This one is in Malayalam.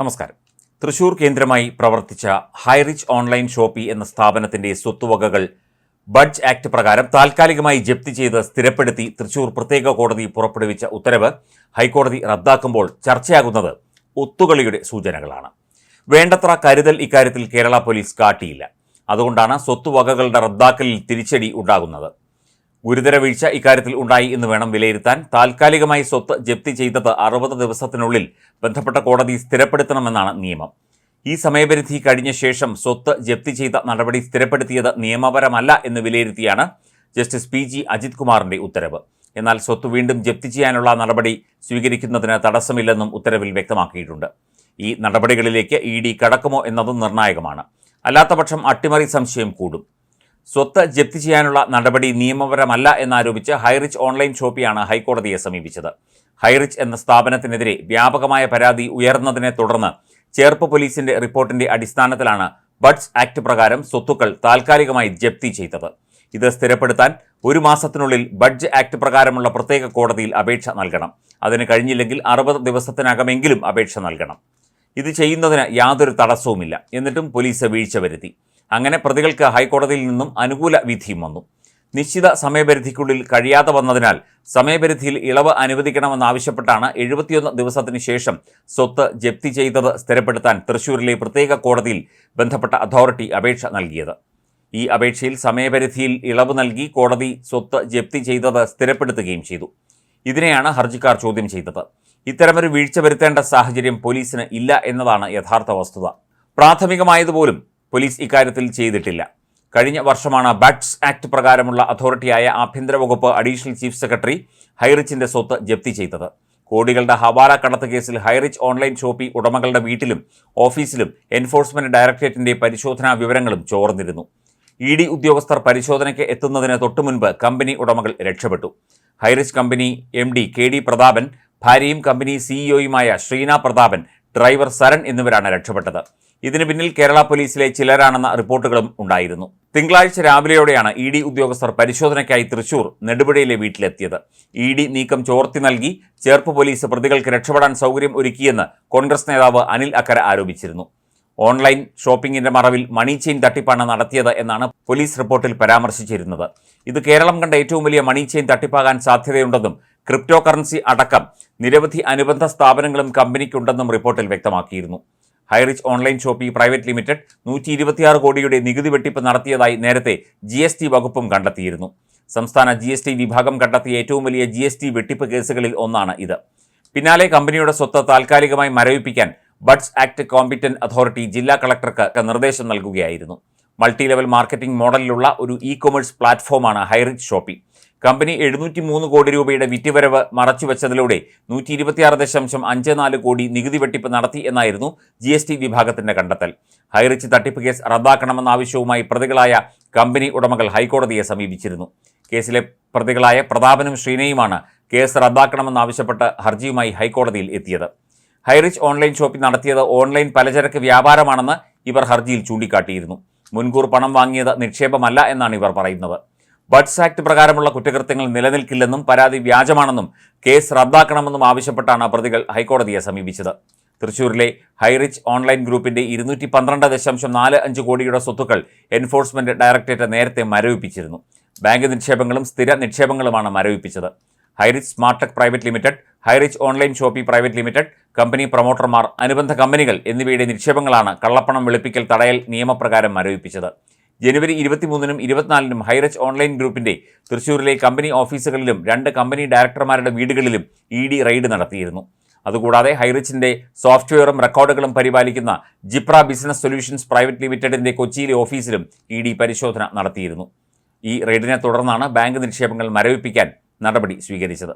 നമസ്കാരം. തൃശൂർ കേന്ദ്രമായി പ്രവർത്തിച്ച ഹൈറിച്ച് ഓൺലൈൻ ഷോപ്പി എന്ന സ്ഥാപനത്തിന്റെ സ്വത്തുവകകൾ ബഡ്ജ് ആക്ട് പ്രകാരം താൽക്കാലികമായി ജപ്തി ചെയ്ത് സ്ഥിരപ്പെടുത്തി തൃശൂർ പ്രത്യേക കോടതി പുറപ്പെടുവിച്ച ഉത്തരവ് ഹൈക്കോടതി റദ്ദാക്കുമ്പോൾ ചർച്ചയാകുന്നത് ഒത്തുകളിയുടെ സൂചനകളാണ്. വേണ്ടത്ര കരുതൽ ഇക്കാര്യത്തിൽ കേരള പോലീസ് കാട്ടിയില്ല. അതുകൊണ്ടാണ് സ്വത്തുവകകളുടെ റദ്ദാക്കലിൽ തിരിച്ചടി ഉണ്ടാകുന്നത്. ഗുരുതര വീഴ്ച ഇക്കാര്യത്തിൽ ഉണ്ടായി എന്ന് വേണം വിലയിരുത്താൻ. താൽക്കാലികമായി സ്വത്ത് ജപ്തി ചെയ്തത് അറുപത് ദിവസത്തിനുള്ളിൽ ബന്ധപ്പെട്ട കോടതി സ്ഥിരപ്പെടുത്തണമെന്നാണ് നിയമം. ഈ സമയപരിധി കഴിഞ്ഞ ശേഷം സ്വത്ത് ജപ്തി ചെയ്ത നടപടി സ്ഥിരപ്പെടുത്തിയത് നിയമപരമല്ല എന്ന് വിലയിരുത്തിയാണ് ജസ്റ്റിസ് പി ജി അജിത് കുമാറിന്റെ ഉത്തരവ്. എന്നാൽ സ്വത്ത് വീണ്ടും ജപ്തി ചെയ്യാനുള്ള നടപടി സ്വീകരിക്കുന്നതിന് തടസ്സമില്ലെന്നും ഉത്തരവിൽ വ്യക്തമാക്കിയിട്ടുണ്ട്. ഈ നടപടികളിലേക്ക് ഇ ഡി കടക്കുമോ എന്നതും നിർണായകമാണ്. അല്ലാത്തപക്ഷം അട്ടിമറി സംശയം കൂടും. സ്വത്ത് ജപ്തി ചെയ്യാനുള്ള നടപടി നിയമപരമല്ല എന്നാരോപിച്ച് ഹൈറിച്ച് ഓൺലൈൻ ഷോപ്പിയാണ് ഹൈക്കോടതിയെ സമീപിച്ചത്. ഹൈറിച്ച് എന്ന സ്ഥാപനത്തിനെതിരെ വ്യാപകമായ പരാതി ഉയർന്നതിനെ തുടർന്ന് ചേർപ്പ് പോലീസിന്റെ റിപ്പോർട്ടിന്റെ അടിസ്ഥാനത്തിലാണ് ബഡ്സ് ആക്ട് പ്രകാരം സ്വത്തുക്കൾ താൽക്കാലികമായി ജപ്തി ചെയ്തത്. ഇത് സ്ഥിരപ്പെടുത്താൻ ഒരു മാസത്തിനുള്ളിൽ ബഡ്ജ് ആക്ട് പ്രകാരമുള്ള പ്രത്യേക കോടതിയിൽ അപേക്ഷ നൽകണം. അതിന് കഴിഞ്ഞില്ലെങ്കിൽ അറുപത് ദിവസത്തിനകമെങ്കിലും അപേക്ഷ നൽകണം. ഇത് ചെയ്യുന്നതിന് യാതൊരു തടസ്സവുമില്ല. എന്നിട്ടും പോലീസ് വീഴ്ച വരുത്തി. അങ്ങനെ പ്രതികൾക്ക് ഹൈക്കോടതിയിൽ നിന്നും അനുകൂല വിധിയും വന്നു. നിശ്ചിത സമയപരിധിക്കുള്ളിൽ കഴിയാതെ വന്നതിനാൽ സമയപരിധിയിൽ ഇളവ് അനുവദിക്കണമെന്നാവശ്യപ്പെട്ടാണ് എഴുപത്തിയൊന്ന് ദിവസത്തിന് ശേഷം സ്വത്ത് ജപ്തി ചെയ്തത് സ്ഥിരപ്പെടുത്താൻ തൃശൂരിലെ പ്രത്യേക കോടതിയിൽ ബന്ധപ്പെട്ട അതോറിറ്റി അപേക്ഷ നൽകിയത്. ഈ അപേക്ഷയിൽ സമയപരിധിയിൽ ഇളവ് നൽകി കോടതി സ്വത്ത് ജപ്തി ചെയ്തത് സ്ഥിരപ്പെടുത്തുകയും ചെയ്തു. ഇതിനെയാണ് ഹർജിക്കാർ ചോദ്യം ചെയ്തത്. ഇത്തരമൊരു വീഴ്ച വരുത്തേണ്ട സാഹചര്യം പോലീസിന് ഇല്ല എന്നതാണ് യഥാർത്ഥ വസ്തുത. പ്രാഥമികമായതുപോലും പോലീസ് ഇക്കാര്യത്തിൽ ചെയ്തിട്ടില്ല. കഴിഞ്ഞ വർഷമാണ് ബാറ്റ്സ് ആക്ട് പ്രകാരമുള്ള അതോറിറ്റിയായ ആഭ്യന്തര വകുപ്പ് അഡീഷണൽ ചീഫ് സെക്രട്ടറി ഹൈറിച്ചിന്റെ സ്വത്ത് ജപ്തി ചെയ്തത്. കോടികളുടെ ഹവാല കടത്ത് കേസിൽ ഹൈറിച്ച് ഓൺലൈൻ ഷോപ്പി ഉടമകളുടെ വീട്ടിലും ഓഫീസിലും എൻഫോഴ്സ്മെന്റ് ഡയറക്ടറേറ്റിന്റെ പരിശോധനാ വിവരങ്ങളും ചോർന്നിരുന്നു. ഇ ഡി ഉദ്യോഗസ്ഥർ പരിശോധനയ്ക്ക് എത്തുന്നതിന് തൊട്ടുമുൻപ് കമ്പനി ഉടമകൾ രക്ഷപ്പെട്ടു. Highrich company M D K D Prathapan ഭാര്യയും കമ്പനി സിഇഒയുമായ ശ്രീന പ്രതാപൻ ഡ്രൈവർ സരൺ എന്നിവരാണ് രക്ഷപ്പെട്ടത്. ഇതിന് പിന്നിൽ കേരള പോലീസിലെ ചിലരാണെന്ന റിപ്പോർട്ടുകളും ഉണ്ടായിരുന്നു. തിങ്കളാഴ്ച രാവിലെയോടെയാണ് ഇ ഡി ഉദ്യോഗസ്ഥർ പരിശോധനയ്ക്കായി തൃശൂർ നെടുപുഴയിലെ വീട്ടിലെത്തിയത്. ഇ ഡി നീക്കം ചോർത്തി നൽകി ചേർപ്പ് പോലീസ് പ്രതികൾക്ക് രക്ഷപ്പെടാൻ സൗകര്യം ഒരുക്കിയെന്ന് കോൺഗ്രസ് നേതാവ് അനിൽ അക്കര ആരോപിച്ചിരുന്നു. ഓൺലൈൻ ഷോപ്പിംഗിന്റെ മറവിൽ മണി ചെയിൻ തട്ടിപ്പാണ് നടത്തിയത് എന്നാണ് പോലീസ് റിപ്പോർട്ടിൽ പരാമർശിച്ചിരുന്നത്. ഇത് കേരളം കണ്ട ഏറ്റവും വലിയ മണി ചെയിൻ തട്ടിപ്പാകാൻ സാധ്യതയുണ്ടെന്നും ക്രിപ്റ്റോ കറൻസി അടക്കം നിരവധി അനുബന്ധ സ്ഥാപനങ്ങളും കമ്പനിക്കുണ്ടെന്നും റിപ്പോർട്ടിൽ വ്യക്തമാക്കിയിരുന്നു. Highrich online shoppe private limited നൂറ്റി ഇരുപത്തിയാറ് കോടിയുടെ നികുതി വെട്ടിപ്പ് നടത്തിയതായി നേരത്തെ ജി എസ് ടി വകുപ്പും കണ്ടെത്തിയിരുന്നു. സംസ്ഥാന ജി എസ് ടി വിഭാഗം കണ്ടെത്തിയ ഏറ്റവും വലിയ ജി എസ് ടി വെട്ടിപ്പ് കേസുകളിൽ ഒന്നാണ് ഇത്. പിന്നാലെ കമ്പനിയുടെ സ്വത്ത് താൽക്കാലികമായി മരവിപ്പിക്കാൻ ബഡ്സ് ആക്ട് കോമ്പിറ്റന്റ് അതോറിറ്റി ജില്ലാ കളക്ടർക്ക് നിർദ്ദേശം നൽകുകയായിരുന്നു. മൾട്ടി ലെവൽ മാർക്കറ്റിംഗ് മോഡലിലുള്ള ഒരു ഇ കൊമേഴ്സ് പ്ലാറ്റ്ഫോമാണ് ഹൈറിച്ച് ഷോപ്പി കമ്പനി എഴുന്നൂറ്റി മൂന്ന് കോടി രൂപയുടെ വിറ്റുവരവ് മറച്ചുവെച്ചതിലൂടെ നൂറ്റി ഇരുപത്തിയാറ് ദശാംശം അഞ്ച് നാല് കോടി നികുതി വെട്ടിപ്പ് നടത്തി എന്നായിരുന്നു ജി എസ് ടി വിഭാഗത്തിന്റെ കണ്ടെത്തൽ. ഹൈറിച്ച് തട്ടിപ്പ് കേസ് റദ്ദാക്കണമെന്ന ആവശ്യവുമായി പ്രതികളായ കമ്പനി ഉടമകൾ ഹൈക്കോടതിയെ സമീപിച്ചിരുന്നു. കേസിലെ പ്രതികളായ പ്രതാപനും ശ്രീനയുമാണ് കേസ് റദ്ദാക്കണമെന്നാവശ്യപ്പെട്ട് ഹർജിയുമായി ഹൈക്കോടതിയിൽ എത്തിയത്. ഹൈറിച്ച് ഓൺലൈൻ ഷോപ്പിംഗ് നടത്തിയത് ഓൺലൈൻ പലചരക്ക് വ്യാപാരമാണെന്ന് ഇവർ ഹർജിയിൽ ചൂണ്ടിക്കാട്ടിയിരുന്നു. മുൻകൂർ പണം വാങ്ങിയത് നിക്ഷേപമല്ല എന്നാണ് ഇവർ പറയുന്നത്. ബഡ്സ് ആക്ട് പ്രകാരമുള്ള കുറ്റകൃത്യങ്ങൾ നിലനിൽക്കില്ലെന്നും പരാതി വ്യാജമാണെന്നും കേസ് റദ്ദാക്കണമെന്നും ആവശ്യപ്പെട്ടാണ് പ്രതികൾ ഹൈക്കോടതിയെ സമീപിച്ചത്. തൃശൂരിലെ ഹൈറിച്ച് ഓൺലൈൻ ഗ്രൂപ്പിന്റെ ഇരുന്നൂറ്റി പന്ത്രണ്ട് ദശാംശം നാല് അഞ്ച് കോടിയുടെ സ്വത്തുക്കൾ എൻഫോഴ്സ്മെന്റ് ഡയറക്ടറേറ്റ് നേരത്തെ മരവിപ്പിച്ചിരുന്നു. ബാങ്ക് നിക്ഷേപങ്ങളും സ്ഥിര നിക്ഷേപങ്ങളുമാണ് മരവിപ്പിച്ചത്. Highrich smartech private limited Highrich online shoppe private limited company പ്രൊമോട്ടർമാർ അനുബന്ധ കമ്പനികൾ എന്നിവയുടെ നിക്ഷേപങ്ങളാണ് കള്ളപ്പണം വെളുപ്പിക്കൽ തടയൽ നിയമപ്രകാരം മരവിപ്പിച്ചത്. ജനുവരി ഇരുപത്തിമൂന്നിനും ഇരുപത്തിനാലിനും ഹൈറച്ച് ഓൺലൈൻ ഗ്രൂപ്പിന്റെ തൃശൂരിലെ കമ്പനി ഓഫീസുകളിലും രണ്ട് കമ്പനി ഡയറക്ടർമാരുടെ വീടുകളിലും ഇ ഡി റെയ്ഡ് നടത്തിയിരുന്നു. അതുകൂടാതെ ഹൈറിച്ചിന്റെ സോഫ്റ്റ്വെയറും റെക്കോർഡുകളും പരിപാലിക്കുന്ന ജിപ്ര ബിസിനസ് സൊല്യൂഷൻസ് പ്രൈവറ്റ് ലിമിറ്റഡിന്റെ കൊച്ചിയിലെ ഓഫീസിലും ഇ ഡി പരിശോധന നടത്തിയിരുന്നു. ഈ റെയ്ഡിനെ തുടർന്നാണ് ബാങ്ക് നിക്ഷേപങ്ങൾ മരവിപ്പിക്കാൻ നടപടി സ്വീകരിച്ചത്.